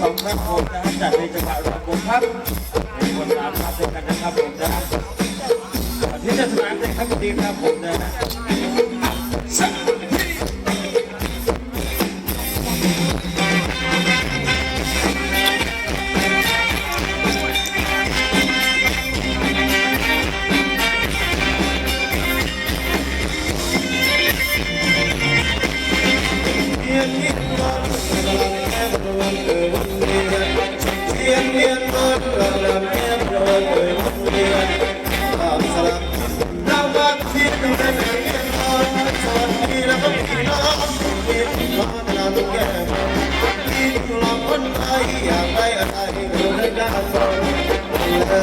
ของพระโคมนะครัจากในจังหวัดอุบลครับในวันรามาเจอกันนะครับผมนะที่จะสนามในครั้งนี้ครับผมนะ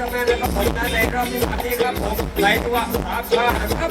ทำงานนะครับผมในรอบที่สามนี้ครับผมในตัวสามชาครับ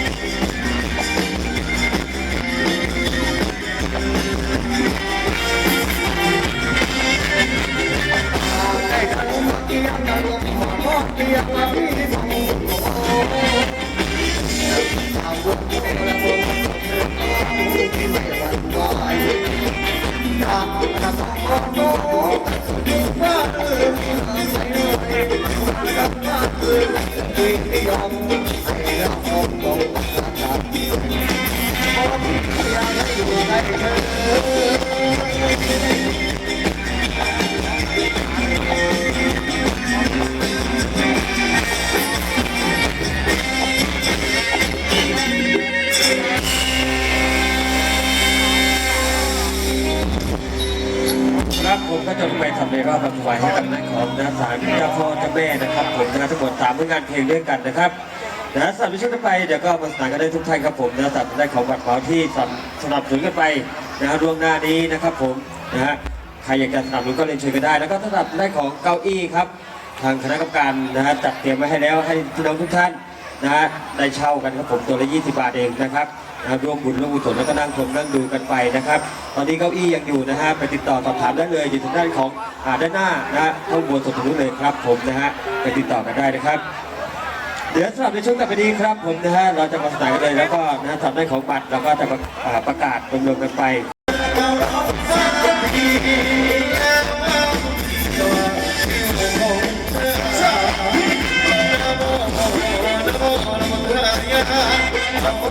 ของนะสารเจ้าพ่อเจ้าแม่นะครับผมนะทั้งหมดสามผลงานเพลงด้วยกันนะครับนะสำหรับช่วงต่อไปเดี๋ยวก็มาสานกันได้ทุกท่านครับผมนะสำหรับได้ของบัตรขอที่สนับสนุนกันไปนะฮะร่วงหน้านี้นะครับผมนะฮะใครอยากจะสนับสนุนก็เรียนเชิญกันได้ แล้วก็สำหรับได้ของเก้าอี้ครับ ทางคณะกรรมการนะฮะจัดเตรียมไว้ให้แล้วให้พี่น้องทุกท่านนะฮะได้เช่ากันครับผมตัวละ 20 บาทเองนะครับ นะร่วมบุญร่วมกุศลแล้วก็นั่งชมนั่งดูกันไปนะครับ ตอนนี้เก้าอี้ยังอยู่นะฮะไปติดต่อสอบถามได้เลยอยู่ทางด้านของอ่าด้านหน้านะข้างบนสุดทางนู้นเลยครับผมนะฮะไปติดต่อกันได้นะครับ เดี๋ยวสำหรับในช่วงต่อไปนี้ครับผมนะฮะเราจะมาสนานกันเลยแล้วก็นะสำหรับได้ของบัตรเราก็จะประประกาศรวมๆกันไปแ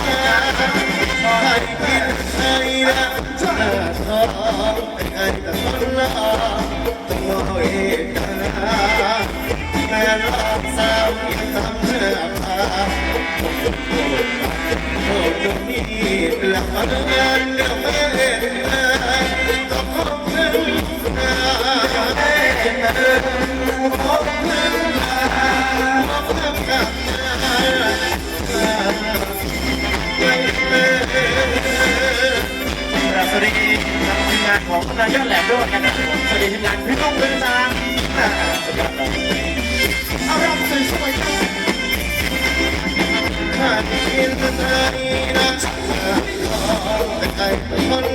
สวัสดีทีมงานของนายยอดแหลมด้วยกันะสวัสดีทีมงานพี่ต้องเป็นทาง in the night, I saw the light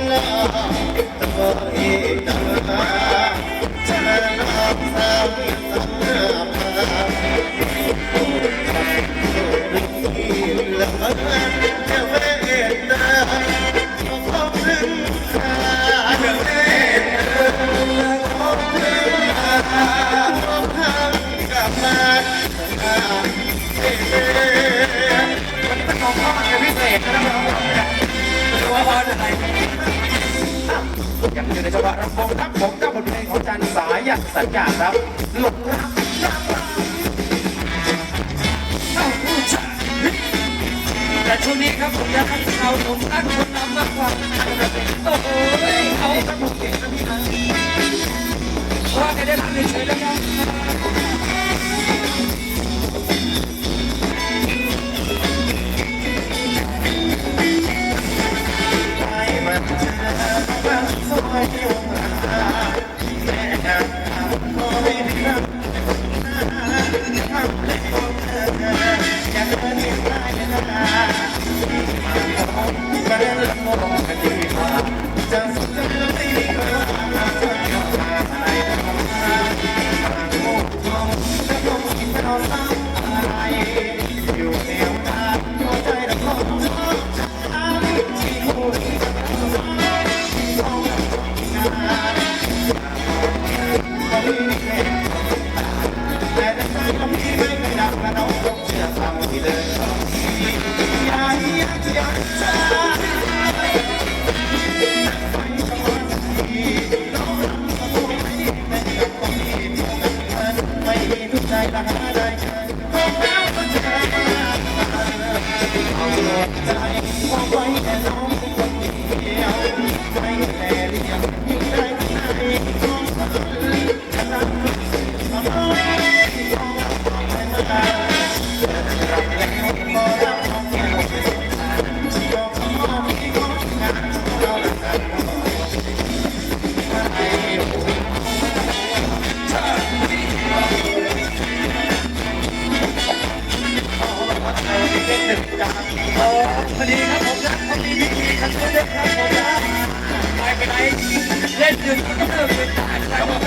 อยู่ในจังหวะรำวงครับผมกับบทเพลงของจันสายอย่างสัญญาครับหลงรักรักแต่ช่วงนี้ครับผมอยากให้เราหนุ่มนักคนนำมากกว่าโอ้โหเขาครับผมเก่งนะพี่นะว่าจะได้ทำเฉยแล้วครับ チャンス เอาไว้แต่น้อง มีวิธีทำเรื่อครับผมนะไปไปไหนเล่นยืนก็เริ่มเป็นทหารครับ